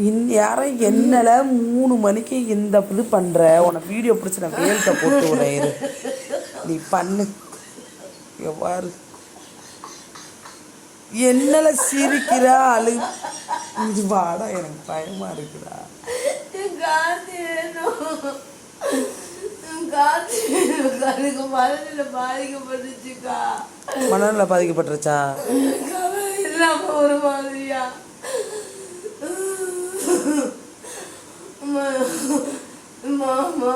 இன் யாரும் என்னல மூணு மணிக்கு இந்த இது பண்ற? உனக்கு வீடியோ பிடிச்சி நான் வேல்கிட்ட போட்டு விடுறேன் இரு. நீ பண்ணு. எவ்வாறு என்னல சிரிக்கிற அழு இது வாடா எனக்கு பயமா இருக்குடா. என் காத்து வேணும் என் காத்து வேணும் கண்ணுக்கு மனதில் பாதிக்கப்பட்டுச்சுக்கா மனநிலை பாதிக்கப்பட்டுருச்சா கவலை இல்லாம ஒரு மாதிரியா அம்மா, மாமா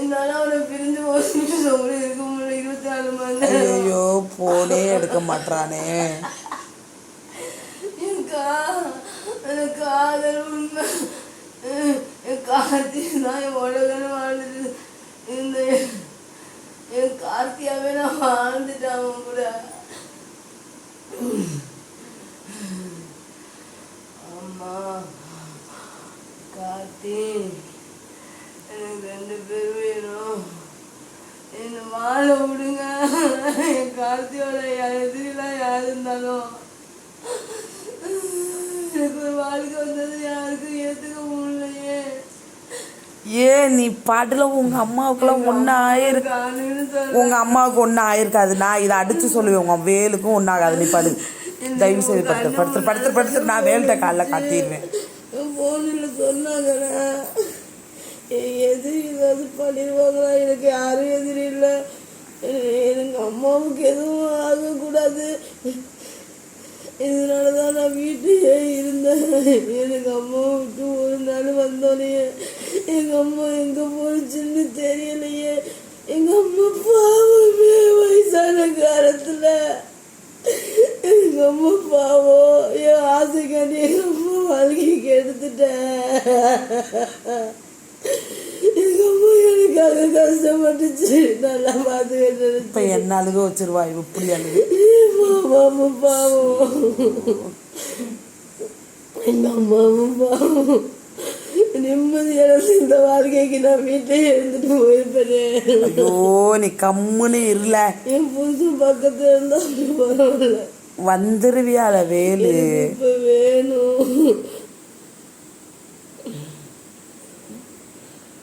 என்னால அவனை பிரிஞ்சு நிமிஷம் கூட இருக்க முடியல. இருபத்தி நாலு மணி நேரம். ஐயோ போனே எடுக்க மாட்றானே. என் கா எனக்கு காதல் உண்மை. என் கார்த்தி தான் என் உலகன்னு வாழ்ந்துட்டு இந்த என் கார்த்தியாவே நான் வாழ்ந்துட்டேன் அவன் கூட அம்மா கார்த்தி எனக்கு ரெண்டு பேர் வேணும் என்னை வாழ விடுங்க என் கார்த்தியோட எதிரிலாம் யார் இருந்தாலும் எனக்கு ஒரு வாழ்க்கை வந்தது யாருக்கும் ஏத்துக்க முடியலையே ஏன் நீ பாட்டுல உங்க அம்மாவுக்குலாம் ஒன்றும் ஆயிருக்கு காணுன்னு சொல்ல உங்க அம்மாவுக்கு ஒன்றும் ஆயிருக்காது நான் இதை அடிச்சு சொல்லுவேன். உங்க வேலுக்கும் ஒன்றாகாது நீ படு. தயவு செய்து படுத்து படுத்து படுத்து படுத்து நான் வேல்கிட்ட காலைல காட்டிடுவேன் ஃபோனில் சொன்னாங்கண்ணா எதிரி ஏதாவது பண்ணிடுவாங்களா எனக்கு யாரும் எதிரி இல்லை. எனக்கு அம்மாவுக்கு எதுவும் ஆகக்கூடாது. இதனால தான் நான் வீட்டிலே இருந்தேன். எனக்கு அம்மாவை விட்டு ஒரு நாள் வந்தோடனே எங்கள் அம்மா எங்கே போச்சுன்னு தெரியலையே. எங்கள் அம்மா பாவமே வயசான காலத்தில் எங்க அம்மா பாவம் என் ஆசைக்காண்டி எங்க அம்மா வாழ்க்கைக்கு எடுத்துட்டேன். எங்க அம்மா எனக்காக கஷ்டப்பட்டுச்சு. நல்லா பார்த்துக்கிட்டு இப்போ என்ன அழுக வச்சிருவா? இப்படி அழுகு. மாமாவும் பாவம். எங்க அம்மாவும் பாவம். நிம்மதியான இந்த வாழ்க்கைக்கு நான் வீட்டை இருந்துட்டு போயிருப்பேனே. ஐயோ நீ கம்முன்னு இருல என் புருஷன் பக்கத்துல இருந்தா பரவாயில்ல. வந்துருவியால வேலு. வேணும்